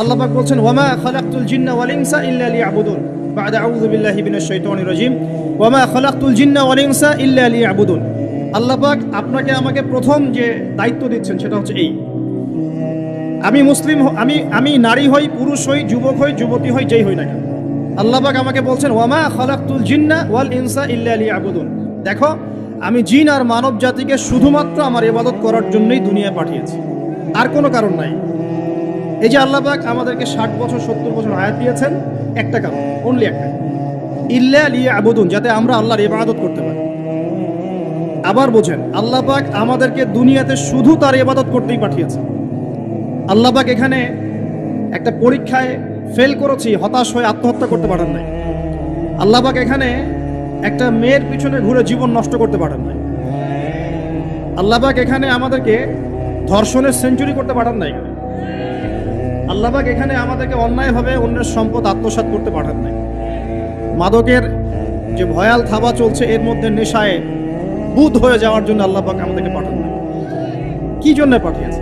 আল্লাহ বলছেন, ওয়ামা খালাকতুল জিন্না ওয়াল ইনসা ইল্লা লিয়াবুদুন। বাদা আউযু বিল্লাহি মিনাশ শাইতানির রাজিম। ওয়ামা খালাকতুল জিন্না ওয়াল ইনসা ইল্লা লিয়াবুদুন। আল্লাহ আপনাকে আমাকে প্রথম যে দায়িত্ব দিচ্ছেন সেটা হচ্ছে এই। আমি মুসলিম আমি আমি নারী হই, পুরুষ হই, যুবক হই, যুবতী হই, যেই হই না কেন। আল্লাহবাক আমাকে বলছেন, ওয়ামা খালাকতুল জিন্না ওয়াল ইনসা ইল্লা লিয়াবুদুন। দেখো, আমি জিন আর মানব জাতিকে শুধুমাত্র আমার ইবাদত করার জন্যই দুনিয়ায় পাঠিয়েছি। আর কোনো কারণ নাই। এই যে আল্লাহ পাক আমাদেরকে ষাট বছর, সত্তর বছর হায়াত দিয়েছেন, একটা কারণ অনলি একটা। ইল্লা লিয়া আবুদুন যাতে আমরা আল্লাহর ইবাদত করতে পারি। আবার বোঝেন, আল্লাহ পাক আমাদেরকে দুনিয়াতে শুধু তার ইবাদত করতেই পাঠিয়েছে আল্লাহ পাক এখানে একটা পরীক্ষায় ফেল করেছি, হতাশ হয়ে আত্মহত্যা করতে পারেন নাই। আল্লাহ পাক এখানে একটা মেয়ের পিছনে ঘুরে জীবন নষ্ট করতে পারেন নাই। আল্লাহ পাক এখানে আমাদেরকে ধর্ষণের সেঞ্চুরি করতে পাঠান নাই। আল্লাহবাক এখানে আমাদেরকে অন্যায়ভাবে অন্যের সম্পদ আত্মসাৎ করতে পাঠান নাই। মাদকের যে ভয়াল থাবা চলছে, এর মধ্যে নেশায় বুধ হয়ে যাওয়ার জন্য আল্লাহবাক আমাদেরকে পাঠান নাই। কি জন্য পাঠিয়েছে?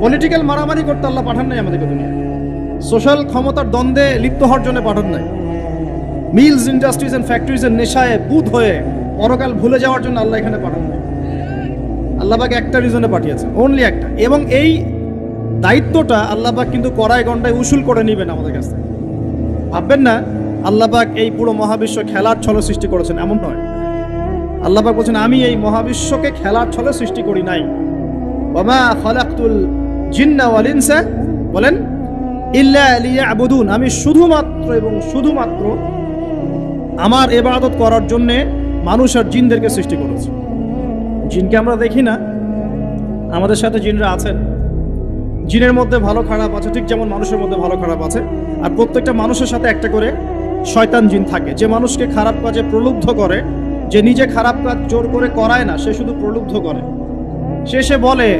পলিটিক্যাল মারামারি করতে আল্লাহ পাঠান নাই আমাদেরকে দুনিয়ায়। সোশ্যাল ক্ষমতার দ্বন্দ্বে লিপ্ত হওয়ার জন্য পাঠান নাই। মিলস ইন্ডাস্ট্রিজ অ্যান্ড ফ্যাক্টরিজের নেশায় বুধ হয়ে পরকাল ভুলে যাওয়ার জন্য আল্লাহ এখানে পাঠান নাই। আল্লাহবাক একটা রিজনে পাঠিয়েছেন অনলি একটা। এবং এই দায়িত্বটা আল্লাহবাক কিন্তু কড়াই গন্ডায় উসুল করে নেবেন আমাদের কাছে ভাববেন না, আল্লাহবাক এই পুরো মহাবিশ্ব খেলার ছলে সৃষ্টি করেছেন, এমন নয়। আল্লাহবাক বলছেন, আমি এই মহাবিশ্বকে খেলার ছলে সৃষ্টি করি নাই। বলেন লিয়াবুদুন। আমি শুধুমাত্র এবং শুধুমাত্র আমার ইবাদত করার জন্যে মানুষ আর জিনদেরকে সৃষ্টি করেছে। জিনকে আমরা দেখি না, আমাদের সাথে জিনরা আছেন। জিনের মধ্যে ভালো খারাপ আছে, ঠিক যেমন মানুষের মধ্যে ভালো খারাপ আছে। আর প্রত্যেকটা মানুষের সাথে একটা করে শয়তান জিন থাকে। যে মানুষকে খারাপ কাজে প্রলুব্ধ করে, যে নিজে খারাপ কাজ জোর করে করায় না, সে শুধু প্রলুব্ধ করে। সে সে বলে,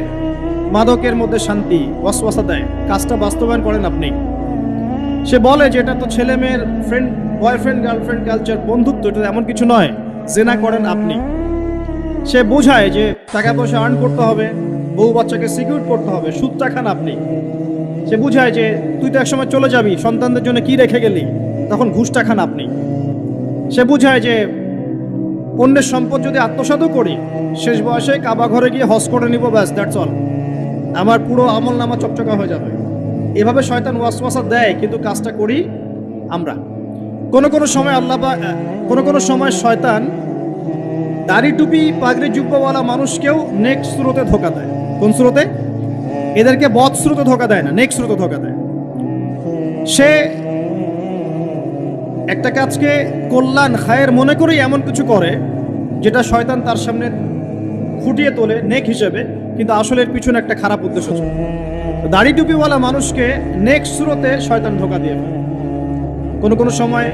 মাদকের মধ্যে শান্তি, ওয়াসওয়াসা দেয়। কাজটা বাস্তবায়ন করেন আপনি। সে বলে যে, এটা তো ছেলে মেয়ের ফ্রেন্ড বয়ফ্রেন্ড গার্লফ্রেন্ড কালচার বন্ধুত্ব, এটা এমন কিছু নয়। জেনা করেন আপনি। সে বোঝায় যে, টাকা পয়সা আর্ন করতে হবে। বউ বাচ্চাকে সিকিউর করতে হবে সুদটা খান আপনি। সে বুঝায় যে, তুই তো একসময় চলে যাবি, সন্তানদের জন্য কি রেখে গেলি? তখন ঘুষটা খান আপনি। সে বুঝায় যে, অন্যের সম্পদ যদি আত্মসাতও করি, শেষ বয়সে কাবা ঘরে গিয়ে হজ করে নিব, ব্যাস দ্যাটস অল আমার পুরো আমল নামা চকচকা হয়ে যাবে। এভাবে শয়তান ওয়াসওয়াসা দেয়, কিন্তু কাজটা করি আমরা। কোনো কোনো সময় আল্লাহ কোনো কোনো সময় শয়তান দাড়ি টুপি পাগড়ি জুব্বাওয়ালা মানুষকেও নেক্সট স্রোতে ধোকা দেয়। কোন স্রোতে? এদেরকে বদ স্রোতে ধোকা দেয় না নেক্সট স্রোতে ধোকা দেয়। সে একটা কাজকে কল্যাণ, খায়ের মনে করেই এমন কিছু করে, যেটা শয়তান তার সামনে ফুটিয়ে তোলে, নেক হিসেবে, কিন্তু আসলে এর পিছনে একটা খারাপ উদ্দেশ্য ছিল। দাড়ি টুপিওয়ালা মানুষকে নেক্সট স্রোতে শয়তান ধোকা দিয়ে ফেলে। কোনো কোনো সময়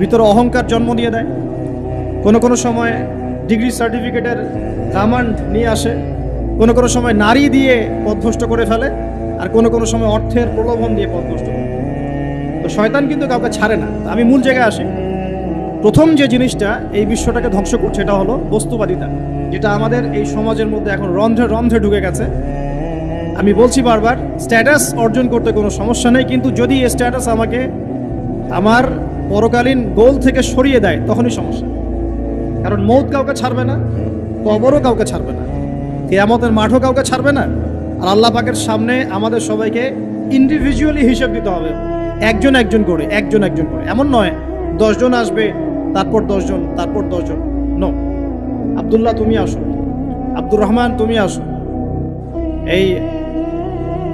ভিতরে অহংকার জন্ম দিয়ে দেয়, কোনো কোনো সময় ডিগ্রি সার্টিফিকেটের কামান্ড নিয়ে আসে কোনো কোনো সময় নারী দিয়ে পথভ্রষ্ট করে ফেলে আর কোনো কোনো সময় অর্থের প্রলোভন দিয়ে পথভ্রষ্ট করে তো শয়তান কিন্তু কাউকে ছাড়ে না। আমি মূল জায়গায় আসি। প্রথম যে জিনিসটা এই বিশ্বটাকে ধ্বংস করছে এটা হলো বস্তুবাদিতা, যেটা আমাদের এই সমাজের মধ্যে এখন রন্ধ্রে রন্ধ্রে ঢুকে গেছে। আমি বলছি বারবার স্ট্যাটাস অর্জন করতে কোনো সমস্যা নেই, কিন্তু যদি এই স্ট্যাটাস আমাকে আমার পরকালীন গোল থেকে সরিয়ে দেয়, তখনই সমস্যা। কারণ মৌত কাউকে ছাড়বে না, কবরও কাউকে ছাড়বে না। কেয়ামতের মাঠও কাউকে ছাড়বে না। আর আল্লাহ পাকের সামনে আমাদের সবাইকে ইন্ডিভিজুয়ালি হিসেব দিতে হবে। একজন একজন করে, একজন একজন করে। এমন নয়, দশজন আসবে, তারপর দশজন তারপর দশজন। নো আবদুল্লাহ, তুমি আসো। আব্দুর রহমান, তুমি আসো। এই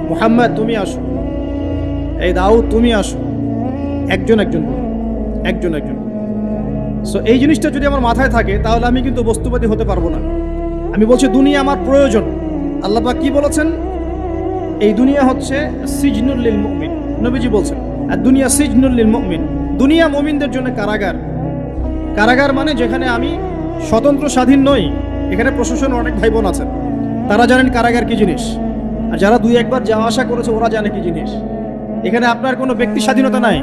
মোহাম্মদ, তুমি আসো। এই দাউদ, তুমি আসো। একজন একজন একজন একজন সো এই জিনিসটা যদি আমার মাথায় থাকে, তাহলে আমি কিন্তু বস্তুবাদী হতে পারব না। আমি বলছি, দুনিয়া আমার প্রয়োজন। আল্লাহ পাক কি বলেছেন? এই দুনিয়া হচ্ছে সিজনুল লিল মুমিন। নবীজি বলছেন, আর দুনিয়া সিজনুল লিল মুমিন। দুনিয়া মুমিনদের জন্য কারাগার। কারাগার মানে যেখানে আমি স্বতন্ত্র স্বাধীন নই। এখানে প্রশাসন অনেক ভাই বোন আছেন। তারা জানেন কারাগার কি জিনিস। আর যারা দুই একবার যাওয়া আসা করেছে, ওরা জানে কি জিনিস। এখানে আপনার কোনো ব্যক্তি স্বাধীনতা নাই।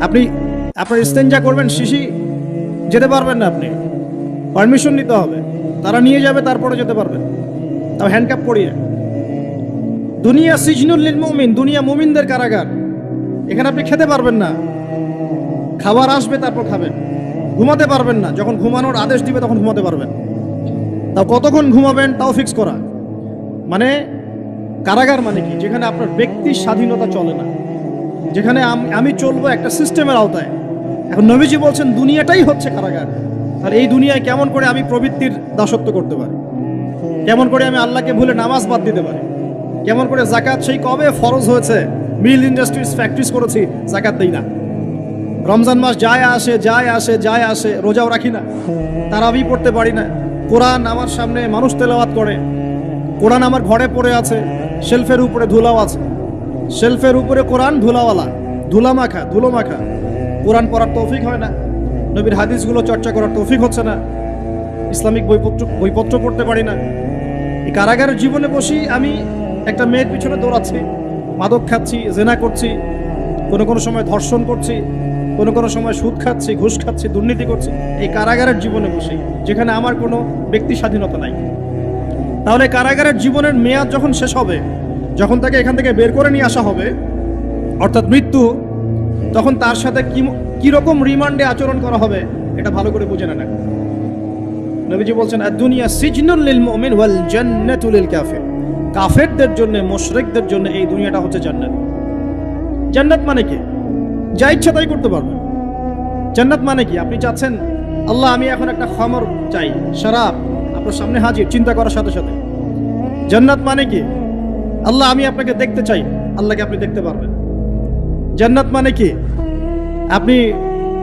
আপনি, আপনার ইস্তেঞ্জা করবেন, শিশি যেতে পারবেন না আপনি। পারমিশন নিতে হবে। তারা নিয়ে যাবে, তারপরে যেতে পারবেন তাও হ্যান্ডকাপ পরিয়ে। দুনিয়া সিজনুল্লিল মুমিন, দুনিয়া মুমিনদের কারাগার। এখানে আপনি খেতে পারবেন না। খাবার আসবে, তারপর খাবেন। ঘুমাতে পারবেন না। যখন ঘুমানোর আদেশ দিবে, তখন ঘুমাতে পারবেন। তাও কতক্ষণ ঘুমাবেন, তাও ফিক্স করা। মানে কারাগার মানে কি? যেখানে আপনার ব্যক্তির স্বাধীনতা চলে না। যেখানে আমি চলবো একটা সিস্টেমের আওতায়। এখন নবীজি বলছেন, দুনিয়াটাই হচ্ছে কারাগার। আর এই দুনিয়ায় কেমন করে আমি প্রবৃত্তির দাসত্ব করতে পারি? কেমন করে আমি আল্লাহকে ভুলে নামাজ বাদ দিতে পারি? কেমন করে জাকাত সেই কবে ফরজ হয়েছে? মিল ইন্ডাস্ট্রিজ, ফ্যাক্টরিজ করেছি জাকাত দেই না। রমজান মাস যায় আসে যায় আসে যায় আসে, রোজাও রাখি না। তারা তারাবি পড়তে পারি না। কোরআন আমার সামনে মানুষ তেলাওয়াত করে। কোরআন আমার ঘরে পড়ে আছে। শেলফের উপরে ধুলাও আছে। শেলফের উপরে কোরআন ধুলাওয়ালা। ধুলা মাখা ধুলো মাখা কোরআন পড়ার তৌফিক হয় না। নবীর হাদিসগুলো চর্চা করার তৌফিক হচ্ছে না। ইসলামিক বইপত্র বইপত্র পড়তে পারি না। এই কারাগারের জীবনে বসি আমি একটা মেয়ের পিছনে দৌড়াচ্ছি, মাদক খাচ্ছি, জেনা করছি, কোনো কোনো সময় ধর্ষণ করছি, কোনো কোনো সময় সুদ খাচ্ছি, ঘুষ খাচ্ছি, দুর্নীতি করছি। এই কারাগারের জীবনে বসি যেখানে আমার কোনো ব্যক্তি স্বাধীনতা নাই। তাহলে কারাগারের জীবনের মেয়াদ যখন শেষ হবে, যখন তাকে এখান থেকে বের করে নিয়ে আসা হবে, অর্থাৎ মৃত্যু, তখন তার সাথে কি কীরকম রিমান্ডে আচরণ করা হবে, এটা ভালো করে বুঝে এখন। নবীজি বলছেন দুনিয়া সিজনুল লিল মুমিন ওয়াল লিল কাফির। কাফেরদের জন্য, মুশরিকদের জন্য এই দুনিয়াটা হচ্ছে জান্নাত। জান্নাত মানে কি? যা ইচ্ছা তাই করতে পারবেন। জান্নাত মানে কি? আপনি চাচ্ছেন, আল্লাহ, আমি এখন একটা খামর চাই, শরাব, আপনার সামনে হাজির, চিন্তা করার সাথে সাথে। জান্নাত মানে কি? আল্লাহ, আমি আপনাকে দেখতে চাই, আল্লাহকে আপনি দেখতে পারবেন। জান্নাত মানে কি? আপনি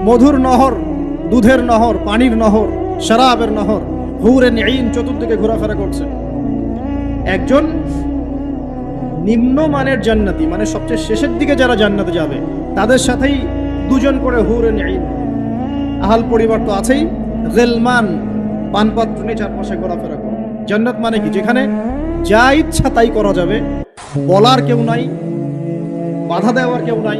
মধুর নহর, দুধের নহর, পানির নহর, শরাবের নহর হুরে নেইন চতুর্দিকে ঘোরাফেরা করছে একজন নিম্নমানের জান্নাতি মানে সবচেয়ে শেষের দিকে যারা জান্নাতে যাবে, তাদের সাথেই দুজন করে হুরে নেইন আহাল পরিবার তো আছেই রেলমান পানপাত্র নিয়ে চারপাশে ঘোরাফেরা করে। জান্নাত মানে কি? যেখানে যা ইচ্ছা তাই করা যাবে, বলার কেউ নাই, বাধা দেওয়ার কেউ নাই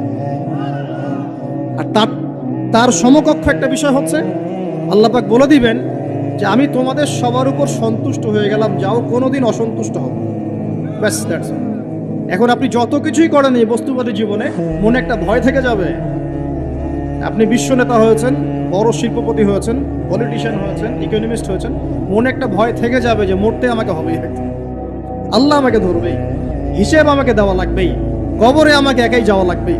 আর তার তার সমকক্ষ একটা বিষয় হচ্ছে, আল্লাহ পাক বলে দিবেন যে আমি তোমাদের সবার উপর সন্তুষ্ট হয়ে গেলাম, যাও কোনোদিন অসন্তুষ্ট হবে ব্যাস দ্যাটস এখন আপনি যত কিছুই করেন এই বস্তুবাদী জীবনে, মনে একটা ভয় থেকে যাবে। আপনি বিশ্ব নেতা হয়েছেন, বড় শিল্পপতি হয়েছেন পলিটিশিয়ান হয়েছেন ইকোনমিস্ট হয়েছেন, মনে একটা ভয় থেকে যাবে যে মরতে আমাকে হবেই। আল্লাহ আমাকে ধরবেই, হিসেব আমাকে দেওয়া লাগবেই, কবরে আমাকে একাই যাওয়া লাগবেই।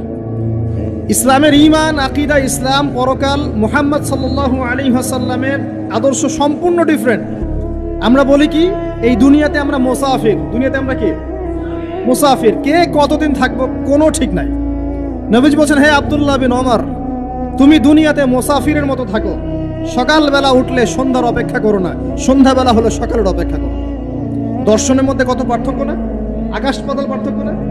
ইসলামের ইমান আকিদা, ইসলাম, পরকাল মুহাম্মদ সাল্লাল্লাহু আলাইহি ওয়াসাল্লামের আদর্শ সম্পূর্ণ ডিফারেন্ট আমরা বলি কি, এই দুনিয়াতে আমরা মোসাফির। দুনিয়াতে আমরা কে? মুসাফির। কে কতদিন থাকব কোনো ঠিক নাই। নবীজ বলছেন, হে আবদুল্লাহ বিন ওমর, তুমি দুনিয়াতে মোসাফিরের মতো থাকো। সকালবেলা উঠলে সন্ধ্যার অপেক্ষা করো না। সন্ধ্যাবেলা হলে সকালের অপেক্ষা করো। দর্শনের মধ্যে কত পার্থক্য না? আকাশ পাতাল পার্থক্য না?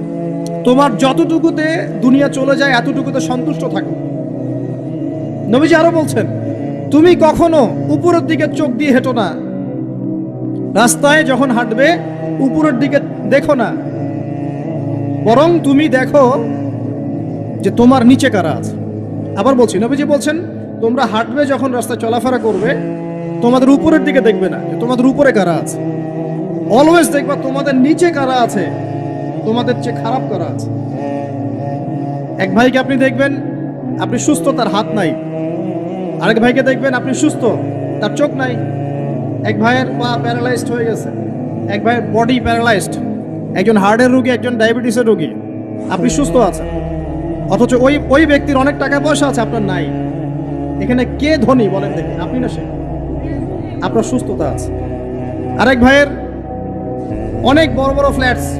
তোমার যতটুকুতে দুনিয়া চলে যায়, এতটুকুতে সন্তুষ্ট থাকো। নবীজি আরও বলছেন, তুমি কখনো উপরের দিকে চোখ দিয়ে হেঁটো না। রাস্তায় যখন হাঁটবে, উপরের দিকে দেখো না। বরং তুমি দেখো যে তোমার নিচে কারা আছে। আবার বলছি, নবীজি বলছেন, তোমরা হাঁটবে যখন রাস্তায় চলাফেরা করবে, তোমাদের উপরের দিকে দেখবে না তোমাদের উপরে কারা আছে। অলওয়েজ দেখবা তোমাদের নিচে কারা আছে। তোমাদের চেয়ে খারাপ করা আছে। এক ভাইকে আপনি দেখবেন, আপনি সুস্থ, তার হাত নাই। আরেক ভাইকে দেখবেন, আপনি সুস্থ, তার চোখ নাই। এক ভাইয়ের পা প্যারালাইজড হয়ে গেছে। এক ভাইয়ের বডি প্যারালাইজড। একজন হার্টের রোগী, একজন ডায়াবেটিসের রোগী। আপনি সুস্থ আছেন। অথচ ওই ওই ব্যক্তির অনেক টাকা পয়সা আছে, আপনার নাই। এখানে কে ধনী বলেন দেখি আপনি না সে? আপনার সুস্থতা আছে। আরেক ভাইয়ের অনেক বড় বড় ফ্ল্যাটস।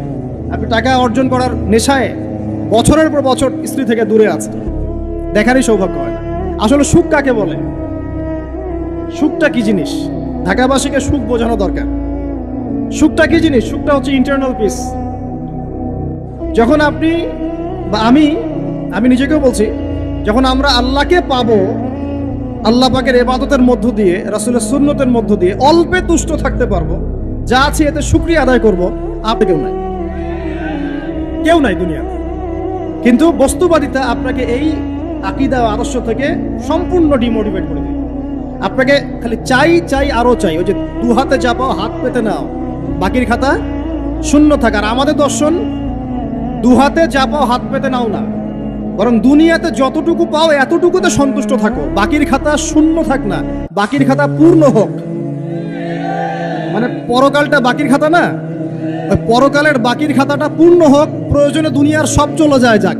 আপনি টাকা অর্জন করার নেশায় বছরের পর বছর স্ত্রী থেকে দূরে আছে দেখারই সৌভাগ্য হয় আসলে সুখ কাকে বলে? সুখটা কি জিনিস? ঢাকাবাসীকে সুখ বোঝানো দরকার। সুখটা কি জিনিস? সুখটা হচ্ছে ইন্টারনাল পিস যখন আপনি বা আমি আমি নিজেকেও বলছি, যখন আমরা আল্লাহকে পাবো, আল্লাহ পাকের এবাদতের মধ্য দিয়ে, রাসুলের সুন্নতের মধ্য দিয়ে অল্পে তুষ্ট থাকতে পারব, যা আছে এতে শুক্রিয়া আদায় করব, আপনি কেউ নাই। কেউ নাই দুনিয়াতে। কিন্তু বস্তুবাদিতা আপনাকে এই আকিদা আদর্শ থেকে সম্পূর্ণ ডিমোটিভেট করে দেবে। আপনাকে খালি চাই চাই, আরও চাই। ওই যে দু হাতে চাপাও হাত পেতে নাও। বাকির খাতা শূন্য থাকা। আর আমাদের দর্শন, দু হাতে চাপাও হাত পেতে নাও না। বরং দুনিয়াতে যতটুকু পাও, এতটুকুতে সন্তুষ্ট থাকো। বাকির খাতা শূন্য থাক না। বাকির খাতা পূর্ণ হোক। মানে পরকালটা বাকির খাতা না? পরকালের বাকির খাতাটা পূর্ণ হোক। প্রয়োজনে দুনিয়ার সব চলে যায় যাক।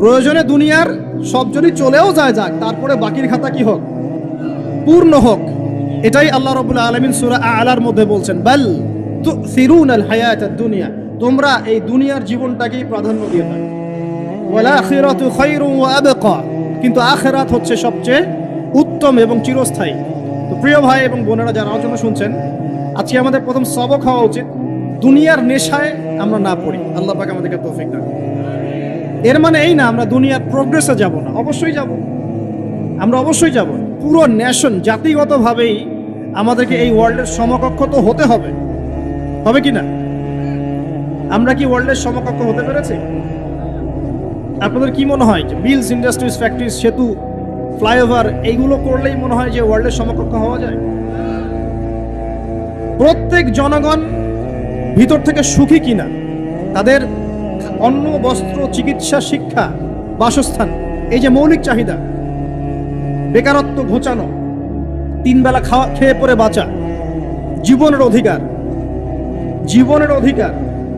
প্রয়োজনে দুনিয়ার সব যদি চলেও যায় যাক, তারপরে বাকির খাতা কি হোক? পূর্ণ হোক। এটাই আল্লাহ রবুল্লা আলমিন সুরা আলার মধ্যে বলছেন, বাল তু সিরুন আল হায়াত দুনিয়া তোমরা এই দুনিয়ার জীবনটাকেই প্রাধান্য দিয়ে থাকো ওয়াল আখিরাতু খায়রুন ওয়া আবকা কিন্তু আখিরাত হচ্ছে সবচেয়ে উত্তম এবং চিরস্থায়ী। তো প্রিয় ভাই এবং বোনেরা যারা আলোচনা শুনছেন, আজকে আমাদের প্রথম সবক হওয়া উচিত। দুনিয়ার নেশায় আমরা না পড়ি। আল্লাহ পাক আমাদেরকে তৌফিক দান এর মানে এই না, আমরা দুনিয়ার প্রোগ্রেসে যাব না। অবশ্যই যাব। আমরা অবশ্যই যাব। পুরো ন্যাশন জাতিগতভাবেই আমাদেরকে এই ওয়ার্ল্ডের সমকক্ষ তো হতে হবে। হবে কি না? আমরা কি ওয়ার্ল্ডের সমকক্ষ হতে পেরেছি? আপনাদের কি মনে হয় যে মিলস ইন্ডাস্ট্রিজ ফ্যাক্টরিজ সেতু ফ্লাইওভার এইগুলো করলেই মনে হয় যে ওয়ার্ল্ডের সমকক্ষ হওয়া যায়? প্রত্যেক জনগণ ভিতর থেকে সুখী কিনা? তাদের অন্ন, বস্ত্র, চিকিৎসা, শিক্ষা, বাসস্থান, এই যে মৌলিক চাহিদা, বেকারত্ব ঘোচানো তিন বেলা খাওয়া, খেয়ে পরে বাঁচা, জীবনের অধিকার জীবনের অধিকার,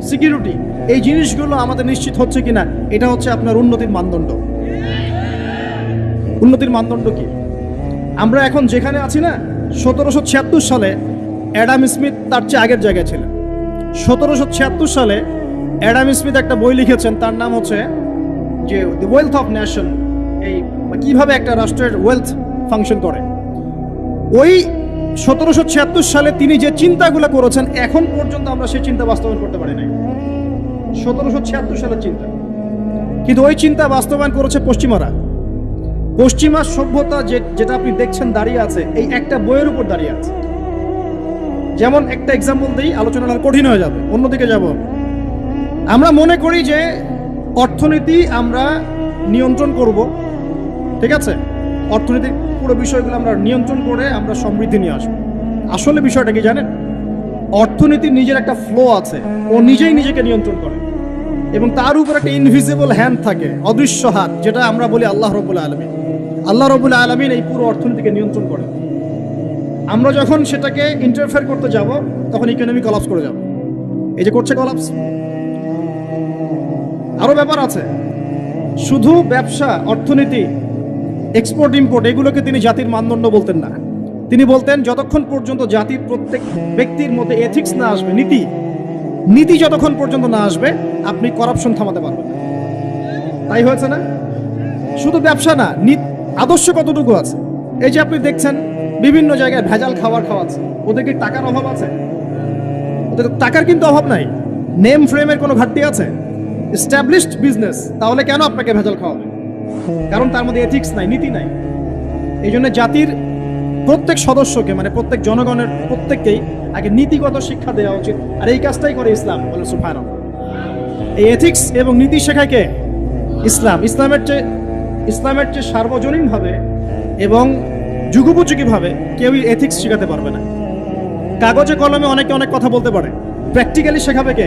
সিকিউরিটি, এই জিনিসগুলো আমাদের নিশ্চিত হচ্ছে কিনা? এটা হচ্ছে আপনার উন্নতির মানদণ্ড। উন্নতির মানদণ্ড কি? আমরা এখন যেখানে আছি না, সতেরোশো ছিয়াত্তর সালে অ্যাডাম স্মিথ তার চেয়ে আগের জায়গায় ছিলেন। সতেরোশো ছিয়াত্তর সালে অ্যাডাম স্মিথ একটা বই লিখেছেন, তার নাম হচ্ছে যে দি ওয়েলথ অফ নেশন এই কীভাবে একটা রাষ্ট্রের ওয়েলথ ফাংশন করে। ওই সতেরোশো ছিয়াত্তর সালে তিনি যে চিন্তাগুলো করেছেন, এখন পর্যন্ত আমরা সেই চিন্তা বাস্তবায়ন করতে পারি নাই। সতেরোশো ছিয়াত্তর সালের চিন্তা। কিন্তু ওই চিন্তা বাস্তবায়ন করেছে পশ্চিমারা। পশ্চিমা সভ্যতা যে যেটা আপনি দেখছেন দাঁড়িয়ে আছে, এই একটা বইয়ের উপর দাঁড়িয়ে আছে। যেমন একটা এক্সাম্পল দিই আলোচনাটা কঠিন হয়ে যাবে, অন্যদিকে যাব। আমরা মনে করি যে অর্থনীতি আমরা নিয়ন্ত্রণ করব, ঠিক আছে? অর্থনীতির পুরো বিষয়গুলো আমরা নিয়ন্ত্রণ করে আমরা সমৃদ্ধি নিয়ে আসব। আসলে বিষয়টা কি জানেন? অর্থনীতির নিজের একটা ফ্লো আছে, ও নিজেই নিজেকে নিয়ন্ত্রণ করে। এবং তার উপর একটা ইনভিজিবল হ্যান্ড থাকে, অদৃশ্য হাত, যেটা আমরা বলি আল্লাহ রবুল আলমিন। আল্লাহ রবুল আলমিন এই পুরো অর্থনীতিকে নিয়ন্ত্রণ করে। আমরা যখন সেটাকে ইন্টারফেয়ার করতে যাব, তখন ইকোনমি কলাপস করে যাব। এই যে করছে কলাপস আরও ব্যাপার আছে। শুধু ব্যবসা, অর্থনীতি এক্সপোর্ট ইম্পোর্ট এগুলোকে তিনি জাতির মানদণ্ড বলতেন না। তিনি বলতেন, যতক্ষণ পর্যন্ত জাতির প্রত্যেক ব্যক্তির মধ্যে এথিক্স না আসবে, নীতি নীতি যতক্ষণ পর্যন্ত না আসবে, আপনি করাপশন থামাতে পারবেন তাই হয়েছে না? শুধু ব্যবসা না আদর্শ কতটুকু আছে? এই যে আপনি দেখছেন বিভিন্ন জায়গায় ভেজাল খাবার খাওয়াচ্ছে ওদের কি টাকার অভাব আছে? ওদের টাকার কিন্তু অভাব নাই। নেম ফ্রেমের কোনো ঘাটতি আছে? এস্টাবলিশড বিজনেস তাহলে কেন আপনাকে ভেজাল খাওয়াবে? কারণ তার মধ্যে এথিক্স নাই, নীতি নাই। এই জন্য জাতির প্রত্যেক সদস্যকে মানে প্রত্যেক জনগণের প্রত্যেককেই আগে নীতিগত শিক্ষা দেওয়া উচিত। আর এই কাজটাই করে ইসলাম, বলে সুফান এই এথিক্স এবং নীতি শেখায় কে? ইসলাম। ইসলামের চেয়ে ইসলামের চেয়ে সার্বজনীনভাবে এবং যুগোপযোগীভাবে কেউই এথিক্স শেখাতে পারবে না। কাগজে কলমে অনেকে অনেক কথা বলতে পারে। প্র্যাকটিক্যালি শেখাবে কে?